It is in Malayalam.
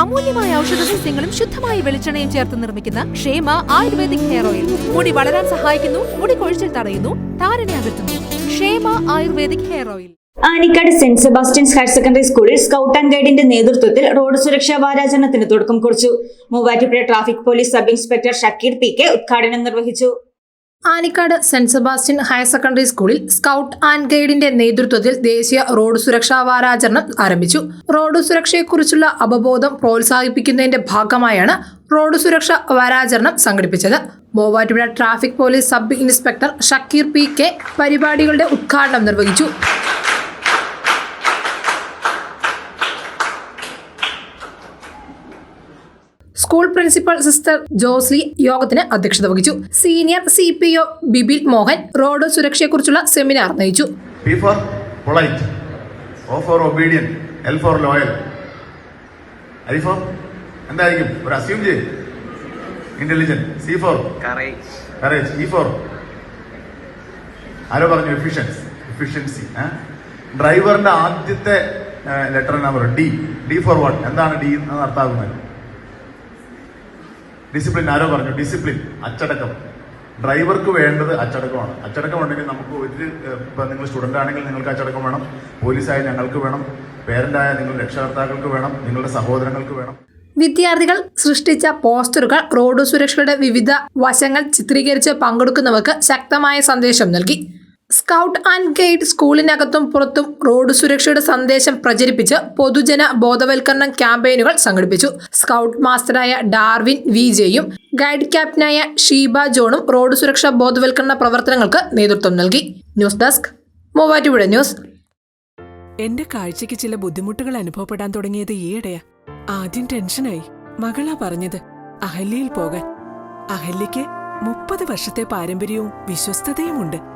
അമൂല്യമായ ഔഷധ സസ്യങ്ങളും ശുദ്ധമായ വെളിച്ചെണ്ണയും ചേർത്ത് നിർമ്മിക്കുന്ന ക്ഷേമ ആയുർവേദിക് ഹെയർ ഓയിൽ. മുടി വളരാൻ സഹായിക്കുന്നു മുടി കൊഴിച്ചിൽ തടയുന്നു താരനെ അകറ്റുന്നു. Kshema ayurvedic hair oil. Anikkad Saint Sebastian's higher secondary സ്കൂളിൽ സ്കൗട്ട് ആൻഡ് ഗൈഡിന്റെ നേതൃത്വത്തിൽ റോഡ് സുരക്ഷാ വാരാചരണത്തിന് തുടക്കം കുറിച്ചു. Muvattupuzha traffic police sub inspector Shakir P K ഉദ്ഘാടനം നിർവഹിച്ചു. Anikkad Saint Sebastian higher secondary സ്കൂളിൽ സ്കൗട്ട് ആൻഡ് ഗൈഡിന്റെ നേതൃത്വത്തിൽ ദേശീയ റോഡ് സുരക്ഷാ വാരാചരണം ആരംഭിച്ചു. റോഡ് സുരക്ഷയെക്കുറിച്ചുള്ള അവബോധം പ്രോത്സാഹിപ്പിക്കുന്നതിന്റെ ഭാഗമായാണ് റോഡ് സുരക്ഷ വാരാചരണം സംഘടിപ്പിച്ചത്. Muvattupuzha traffic police sub inspector Shakir P K പരിപാടികളുടെ ഉദ്ഘാടനം നിർവഹിച്ചു. സ്കൂൾ പ്രിൻസിപ്പൽ സിസ്റ്റർ ജോസ്ലി യോഗത്തിന് അധ്യക്ഷത വഹിച്ചു. Senior C P O Bibil Mohan road സുരക്ഷയെക്കുറിച്ചുള്ള seminar നയിച്ചു. എന്തായിരിക്കും? ഒരു അസ്യൂം ചെയ്യും. Intelligent C for courage E for ആരോ പറഞ്ഞു? എഫിഷ്യൻസ് എഫിഷ്യൻസി ഡ്രൈവറിന്റെ ആദ്യത്തെ letter number D D for what എന്താണ് ഡി എന്ന് അർത്ഥാകുന്നത് ഡിസിപ്ലിൻ ആരോ പറഞ്ഞു ഡിസിപ്ലിൻ അച്ചടക്കം. ഡ്രൈവർക്ക് വേണ്ടത് അച്ചടക്കമാണ്. അച്ചടക്കം ഉണ്ടെങ്കിൽ നമുക്ക് ഒരു ഇപ്പം നിങ്ങൾ സ്റ്റുഡന്റ് ആണെങ്കിൽ നിങ്ങൾക്ക് അച്ചടക്കം വേണം. പോലീസായ ഞങ്ങൾക്ക് വേണം. പേരന്റായ നിങ്ങൾ രക്ഷകർത്താക്കൾക്ക് വേണം. നിങ്ങളുടെ സഹോദരങ്ങൾക്ക് വേണം. വിദ്യാർത്ഥികൾ സൃഷ്ടിച്ച പോസ്റ്ററുകൾ റോഡ് സുരക്ഷയുടെ വിവിധ വശങ്ങൾ ചിത്രീകരിച്ച് പങ്കെടുക്കുന്നവർക്ക് ശക്തമായ സന്ദേശം നൽകി. സ്കൗട്ട് ആൻഡ് ഗൈഡ് സ്കൂളിനകത്തും പുറത്തും റോഡ് സുരക്ഷയുടെ സന്ദേശം പ്രചരിപ്പിച്ച് പൊതുജന ബോധവൽക്കരണ ക്യാമ്പയിനുകൾ സംഘടിപ്പിച്ചു. സ്കൗട്ട് മാസ്റ്ററായ ഡാർവിൻ വി ജെയും ഗൈഡ് ക്യാപ്റ്റനായ ഷീബ ജോണും റോഡ് സുരക്ഷാ ബോധവൽക്കരണ പ്രവർത്തനങ്ങൾക്ക് നേതൃത്വം നൽകി. News desk Muvattupuzha news. എന്റെ കാഴ്ചയ്ക്ക് ചില ബുദ്ധിമുട്ടുകൾ അനുഭവപ്പെടാൻ തുടങ്ങിയത് ഈയിടെയാ. ആദ്യം ടെൻഷനായി. മകളാ പറഞ്ഞത് അഹല്യയിൽ പോകാൻ. അഹല്യയ്ക്ക് മുപ്പത് വർഷത്തെ പാരമ്പര്യവും വിശ്വസ്തതയുമുണ്ട്.